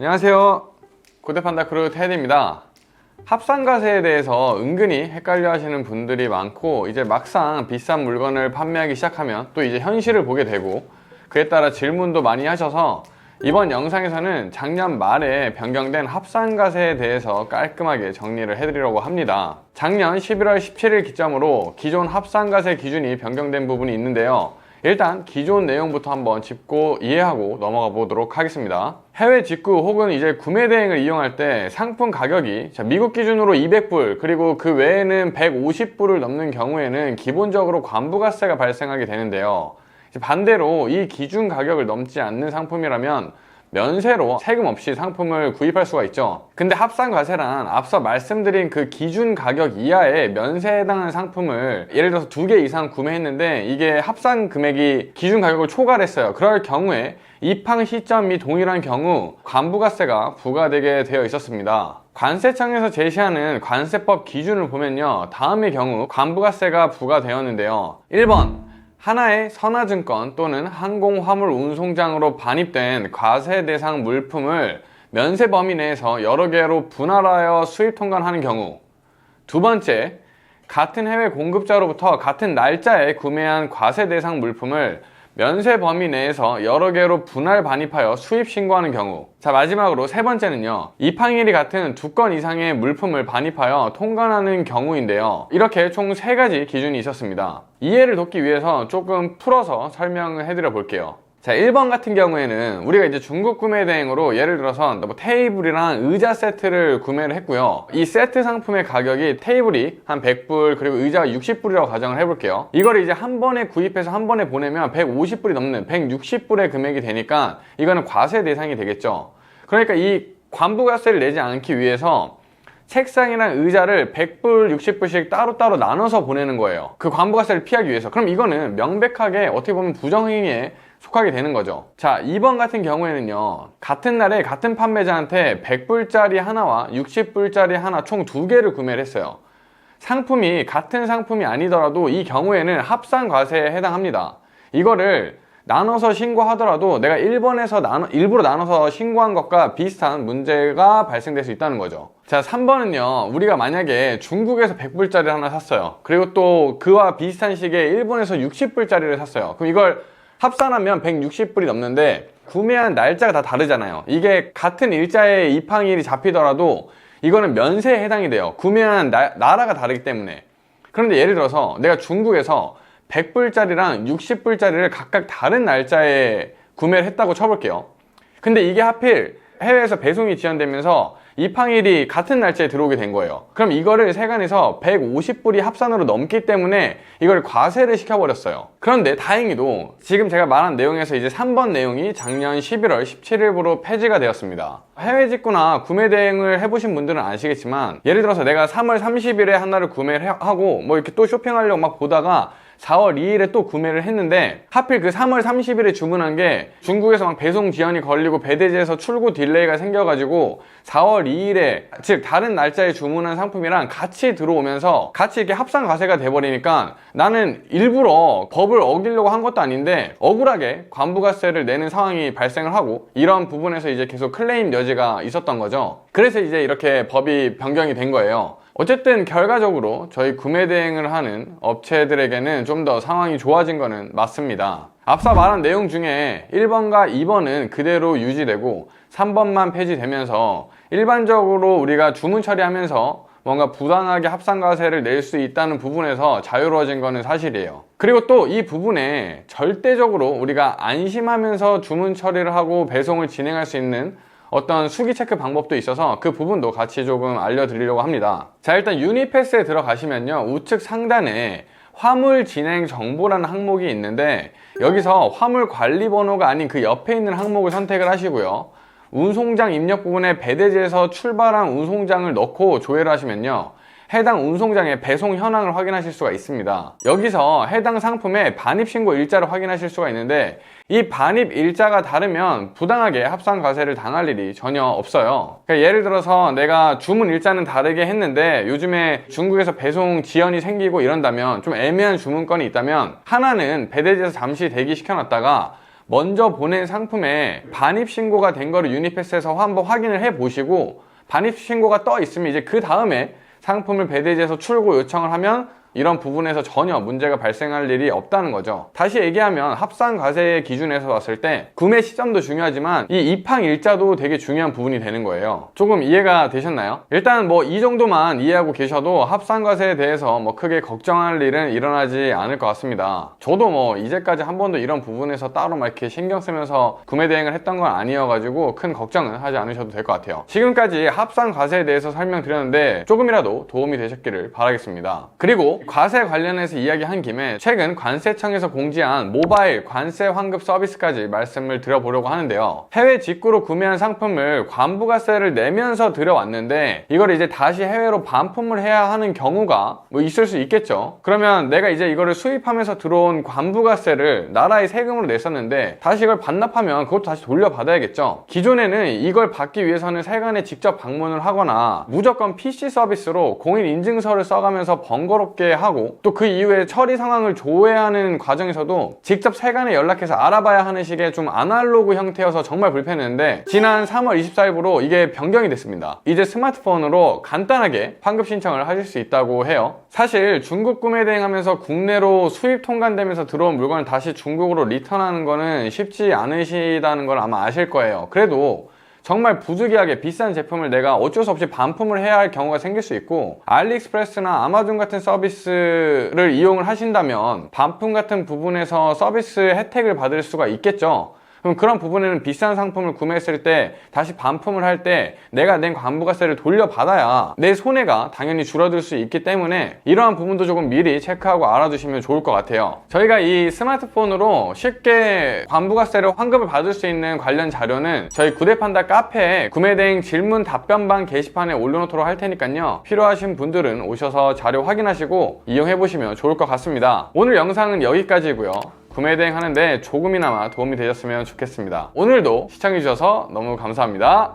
안녕하세요. 고대판다 크루 테디입니다. 합산가세에 대해서 은근히 헷갈려 하시는 분들이 많고 이제 막상 비싼 물건을 판매하기 시작하면 또 이제 현실을 보게 되고 그에 따라 질문도 많이 하셔서 이번 영상에서는 작년 말에 변경된 합산가세에 대해서 깔끔하게 정리를 해드리려고 합니다. 작년 11월 17일 기점으로 기존 합산가세 기준이 변경된 부분이 있는데요. 일단 기존 내용부터 한번 짚고 이해하고 넘어가 보도록 하겠습니다. 해외 직구 혹은 이제 구매 대행을 이용할 때 상품 가격이 자, 미국 기준으로 200불 그리고 그 외에는 150불을 넘는 경우에는 기본적으로 관부가세가 발생하게 되는데요. 반대로 이 기준 가격을 넘지 않는 상품이라면 면세로 세금 없이 상품을 구입할 수가 있죠. 근데 합산 과세란 앞서 말씀드린 그 기준 가격 이하의 면세에 해당하는 상품을 예를 들어서 두 개 이상 구매했는데 이게 합산 금액이 기준 가격을 초과했어요. 그럴 경우에 입항 시점이 동일한 경우 관부가세가 부과되게 되어 있었습니다. 관세청에서 제시하는 관세법 기준을 보면요. 다음의 경우 관부가세가 부과되었는데요. 1번 하나의 선화증권 또는 항공화물 운송장으로 반입된 과세 대상 물품을 면세 범위 내에서 여러 개로 분할하여 수입 통관하는 경우 두 번째, 같은 해외 공급자로부터 같은 날짜에 구매한 과세 대상 물품을 면세 범위 내에서 여러 개로 분할 반입하여 수입 신고하는 경우. 자 마지막으로 세 번째는요 입항일이 같은 두 건 이상의 물품을 반입하여 통관하는 경우인데요. 이렇게 총 세 가지 기준이 있었습니다 이해를 돕기 위해서 조금 풀어서 설명을 해드려 볼게요. 자 1번 같은 경우에는 우리가 이제 중국 구매 대행으로 예를 들어서 뭐 테이블이랑 의자 세트를 구매를 했고요. 이 세트 상품의 가격이 테이블이 한 100불 그리고 의자가 60불이라고 가정을 해볼게요. 이걸 이제 한 번에 구입해서 한 번에 보내면 150불이 넘는 160불의 금액이 되니까 이거는 과세 대상이 되겠죠. 그러니까 이 관부가세를 내지 않기 위해서 책상이랑 의자를 100불, 60불씩 따로따로 나눠서 보내는 거예요. 그 관부가세를 피하기 위해서. 그럼 이거는 명백하게 어떻게 보면 부정행위에 속하게 되는 거죠. 자, 2번 같은 경우에는요. 같은 날에 같은 판매자한테 100불짜리 하나와 60불짜리 하나 총 두 개를 구매를 했어요. 상품이 같은 상품이 아니더라도 이 경우에는 합산 과세에 해당합니다. 이거를 나눠서 신고하더라도 내가 1번에서 나눠, 일부러 나눠서 신고한 것과 비슷한 문제가 발생될 수 있다는 거죠. 자, 3번은요, 우리가 만약에 중국에서 100불짜리를 하나 샀어요. 그리고 또 그와 비슷한 시기에 일본에서 60불짜리를 샀어요. 그럼 이걸 합산하면 160불이 넘는데 구매한 날짜가 다 다르잖아요. 이게 같은 일자에 입항일이 잡히더라도 이거는 면세에 해당이 돼요. 구매한 나, 나라가 다르기 때문에. 그런데 예를 들어서 내가 중국에서 100불짜리랑 60불짜리를 각각 다른 날짜에 구매를 했다고 쳐볼게요. 근데 이게 하필 해외에서 배송이 지연되면서 입항일이 같은 날짜에 들어오게 된 거예요. 그럼 이거를 세관에서 150불이 합산으로 넘기 때문에 이걸 과세를 시켜버렸어요. 그런데 다행히도 지금 제가 말한 내용에서 이제 3번 내용이 작년 11월 17일부로 폐지가 되었습니다. 해외 직구나 구매 대행을 해보신 분들은 아시겠지만 예를 들어서 내가 3월 30일에 하나를 구매를 해- 하고 뭐 이렇게 또 쇼핑하려고 막 보다가 4월 2일에 또 구매를 했는데 하필 그 3월 30일에 주문한 게 중국에서 막 배송 지연이 걸리고 배대지에서 출고 딜레이가 생겨가지고 4월 2일에 즉 다른 날짜에 주문한 상품이랑 같이 들어오면서 같이 이렇게 합산 과세가 돼버리니까 나는 일부러 법을 어기려고 한 것도 아닌데 억울하게 관부가세를 내는 상황이 발생을 하고 이런 부분에서 이제 계속 클레임 여지가 있었던 거죠. 그래서 이제 이렇게 법이 변경이 된 거예요. 어쨌든 결과적으로 저희 구매 대행을 하는 업체들에게는 좀 더 상황이 좋아진 거는 맞습니다. 앞서 말한 내용 중에 1번과 2번은 그대로 유지되고 3번만 폐지되면서 일반적으로 우리가 주문 처리하면서 뭔가 부당하게 합산과세를 낼 수 있다는 부분에서 자유로워진 거는 사실이에요. 그리고 또 이 부분에 절대적으로 우리가 안심하면서 주문 처리를 하고 배송을 진행할 수 있는 어떤 수기 체크 방법도 있어서 그 부분도 같이 조금 알려드리려고 합니다. 자, 일단 유니패스에 들어가시면요. 우측 상단에 화물 진행 정보라는 항목이 있는데 여기서 화물 관리 번호가 아닌 그 옆에 있는 항목을 선택을 하시고요. 운송장 입력 부분에 배대지에서 출발한 운송장을 넣고 조회를 하시면요. 해당 운송장의 배송 현황을 확인하실 수가 있습니다. 여기서 해당 상품의 반입신고 일자를 확인하실 수가 있는데 이 반입 일자가 다르면 부당하게 합산 과세를 당할 일이 전혀 없어요. 그러니까 예를 들어서 내가 주문 일자는 다르게 했는데 요즘에 중국에서 배송 지연이 생기고 이런다면 좀 애매한 주문건이 있다면 하나는 배대지에서 잠시 대기시켜놨다가 먼저 보낸 상품에 반입 신고가 된 거를 유니패스에서 한번 확인을 해 보시고 반입 신고가 떠 있으면 이제 그 다음에 상품을 배대지에서 출고 요청을 하면 이런 부분에서 전혀 문제가 발생할 일이 없다는 거죠. 다시 얘기하면 합산 과세의 기준에서 봤을 때 구매 시점도 중요하지만 이 입항 일자도 되게 중요한 부분이 되는 거예요. 조금 이해가 되셨나요? 일단 뭐 이 정도만 이해하고 계셔도 합산 과세에 대해서 뭐 크게 걱정할 일은 일어나지 않을 것 같습니다. 저도 뭐 이제까지 한 번도 이런 부분에서 따로 막 이렇게 신경 쓰면서 구매 대행을 했던 건 아니어가지고 큰 걱정은 하지 않으셔도 될 것 같아요. 지금까지 합산 과세에 대해서 설명드렸는데 조금이라도 도움이 되셨기를 바라겠습니다. 그리고 과세 관련해서 이야기한 김에 최근 관세청에서 공지한 모바일 관세 환급 서비스까지 말씀을 드려보려고 하는데요. 해외 직구로 구매한 상품을 관부가세를 내면서 들여왔는데 이걸 이제 다시 해외로 반품을 해야 하는 경우가 뭐 있을 수 있겠죠. 그러면 내가 이제 이거를 수입하면서 들어온 관부가세를 나라의 세금으로 냈었는데 다시 이걸 반납하면 그것도 다시 돌려받아야겠죠. 기존에는 이걸 받기 위해서는 세관에 직접 방문을 하거나 무조건 PC 서비스로 공인 인증서를 써가면서 번거롭게 하고 또 그 이후에 처리 상황을 조회하는 과정에서도 직접 세관에 연락해서 알아봐야 하는 식의 좀 아날로그 형태여서 정말 불편했는데 지난 3월 24일부로 이게 변경이 됐습니다. 이제 스마트폰으로 간단하게 환급 신청을 하실 수 있다고 해요. 사실 중국 구매 대행하면서 국내로 수입 통관되면서 들어온 물건을 다시 중국으로 리턴하는 거는 쉽지 않으시다는 걸 아마 아실 거예요. 그래도 정말 부득이하게 비싼 제품을 내가 어쩔 수 없이 반품을 해야 할 경우가 생길 수 있고 알리익스프레스나 아마존 같은 서비스를 이용을 하신다면 반품 같은 부분에서 서비스 혜택을 받을 수가 있겠죠. 그럼 그런 부분에는 비싼 상품을 구매했을 때 다시 반품을 할 때 내가 낸 관부가세를 돌려받아야 내 손해가 당연히 줄어들 수 있기 때문에 이러한 부분도 조금 미리 체크하고 알아두시면 좋을 것 같아요. 저희가 이 스마트폰으로 쉽게 관부가세를 환급을 받을 수 있는 관련 자료는 저희 구대판다 카페에 구매대행 질문 답변방 게시판에 올려놓도록 할 테니까요. 필요하신 분들은 오셔서 자료 확인하시고 이용해보시면 좋을 것 같습니다. 오늘 영상은 여기까지고요. 구매 대행 하는데 조금이나마 도움이 되셨으면 좋겠습니다. 오늘도 시청해주셔서 너무 감사합니다.